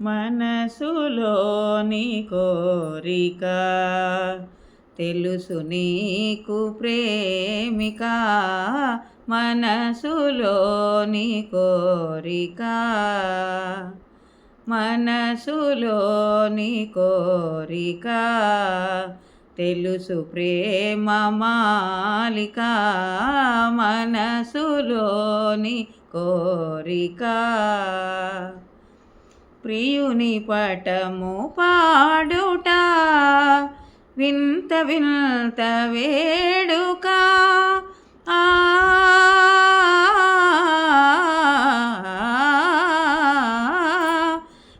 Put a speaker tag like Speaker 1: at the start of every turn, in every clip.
Speaker 1: మనసులోని కోరిక తెలుసు నీకు ప్రేమిక. మనసులోని కోరిక మనసులోని కోరిక తెలుసు ప్రేమ మాలిక. మనసులోని కోరిక ప్రియుని పటము పాడుట వింత వింత వేడుక. ఆ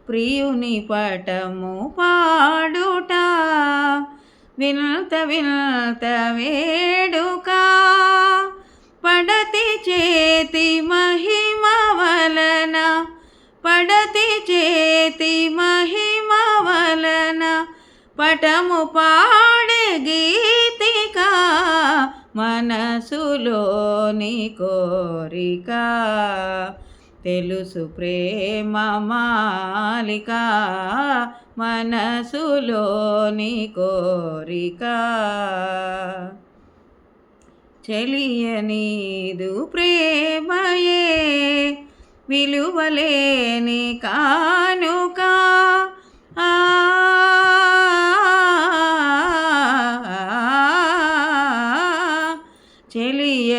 Speaker 1: ప్రియుని పటము పాడుట వినత వినత వేడుకా. పటము పాడే గీతిక మనసులోని కోరిక. తెలుసు ప్రేమ మాలిక మనసులోని కోరిక. చెలియనీదు ప్రేమయే విలువలేని కానుకా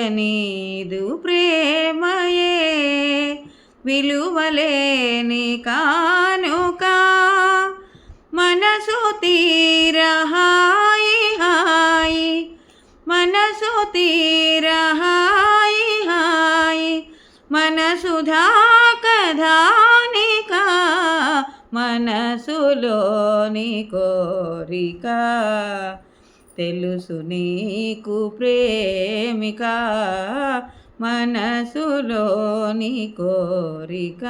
Speaker 1: చెలియనీదు ప్రేమయే విలువలేని కానుక మనసు తీర హాయి హాయి మనసు తీర హాయి హాయి మనసు ధాకధానిక మనసులోని కోరిక తెలుసు నీకు ప్రేమిక మనసులోని కోరిక.